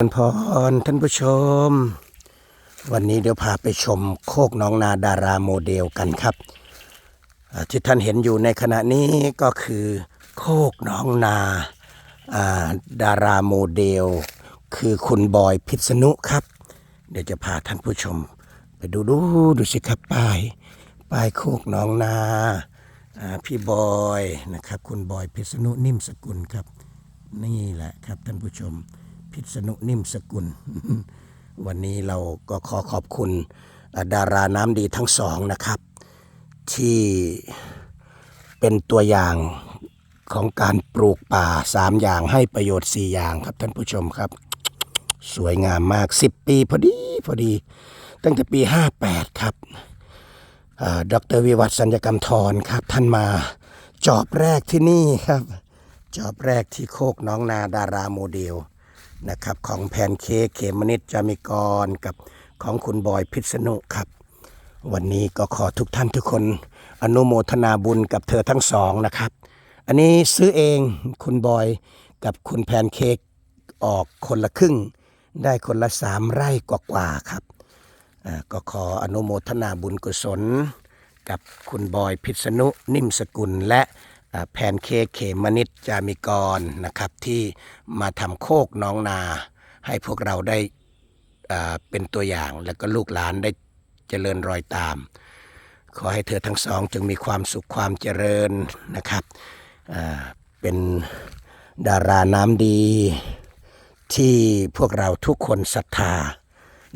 ท่านพรท่านผู้ชม วันนี้เดี๋ยวพาไปชมโคกน้องนาดาราโมเดลกันครับ ที่ท่านเห็นอยู่ในขณะนี้ก็คือ โคกน้องนาดาราโมเดล คือคุณบอยพิษณุครับ เดี๋ยวจะพาท่านผู้ชม ไปดูดูดูสิครับป้ายป้ายโคกน้องนาพี่บอยนะครับ คุณบอยพิษณุนิ่มสกุลครับ นี่แหละครับท่านผู้ชม พิษณุนิ่มสกุล วันนี้เราก็ขอขอบคุณดาราน้ำดีทั้งสองนะครับ ที่เป็นตัวอย่างของการปลูกป่าสามอย่างให้ประโยชน์สี่อย่างครับท่านผู้ชมครับ สวยงามมาก10ปีพอดีพอดี ตั้งแต่ปี58ครับอ่าดรวิวัฒน์สัญญกรรมทรครับ ท่านมาจอบแรกที่นี่ครับ จอบแรกที่โคกน้องนาดาราโมเดล นะครับของแพนเค้กเขมนิดจามิกรกับของคุณบอยพิษณุครับ วันนี้ก็ขอทุกท่านทุกคนอนุโมทนาบุญกับเธอทั้งสองนะครับ อันนี้ซื้อเองคุณบอยกับคุณแพนเค้กออกคนละครึ่ง ได้คนละสามไร่กว่าๆครับก็ขออนุโมทนาบุญกุศล กับคุณบอยพิษณุนิ่มสกุลและ แพนเค้กเขมนิดจามิกรนะครับที่มาทำโคกน้องนา ให้พวกเราได้เป็นตัวอย่างแล้วก็ลูกหลานได้เจริญรอยตาม ขอให้เธอทั้งสองจงมีความสุขความเจริญนะครับเป็นดาราน้ำดีที่พวกเราทุกคนศรัทธา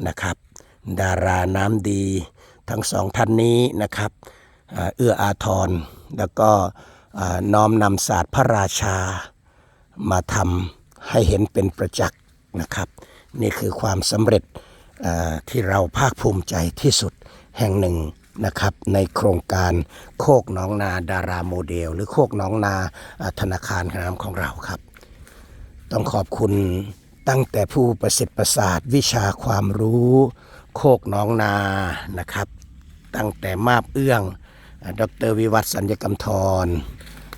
นะครับ ดาราน้ำดีทั้งสองท่านนี้นะครับเอื้ออาทรแล้วก็ น้อมนำศาสตร์พระราชา มาทำให้เห็นเป็นประจักษ์นะครับ นี่คือความสำเร็จที่เราภาคภูมิใจที่สุดแห่งหนึ่งนะครับในโครงการโคกน้องนาดาราโมเดล หรือโคกน้องนาธนาคารน้ำของเราครับ ต้องขอบคุณตั้งแต่ผู้ประสิทธิ์ประสาทวิชาความรู้ โคกน้องนานะครับ ตั้งแต่มาบเอื้อง ดรวิวัฒน์สัญญกรรมทร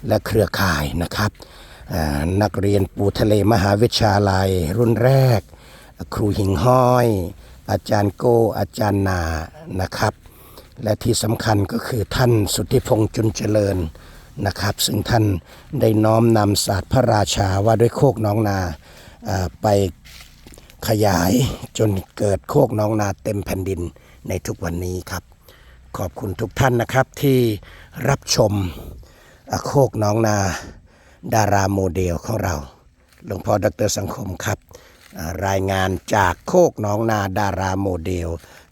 และเครือข่ายนะครับ นักเรียนปูทะเลมหาวิทยาลัย รุ่นแรก ครูหิงห้อย อาจารย์โก้ อาจารย์นานะครับ และที่สำคัญก็คือท่านสุทธิพงษ์จุนเจริญนะครับ ซึ่งท่านได้น้อมนำศาสตร์พระราชาว่าด้วยโคกน้องนาไปขยายจนเกิดโคกน้องนาเต็มแผ่นดินในทุกวันนี้ครับ ขอบคุณทุกท่านนะครับที่รับชมโคกน้องนาดาราโมเดลของเราหลวงพ่อดรสังคมครับ รายงานจากโคกน้องนาดาราโมเดล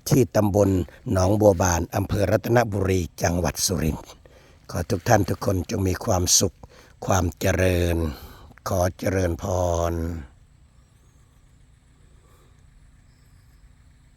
ที่ตำบลหนองบัวบานอำเภอรัตนบุรีจังหวัดสุรินทร์ขอทุกท่านทุกคนจงมีความสุขความเจริญ ขอเจริญพร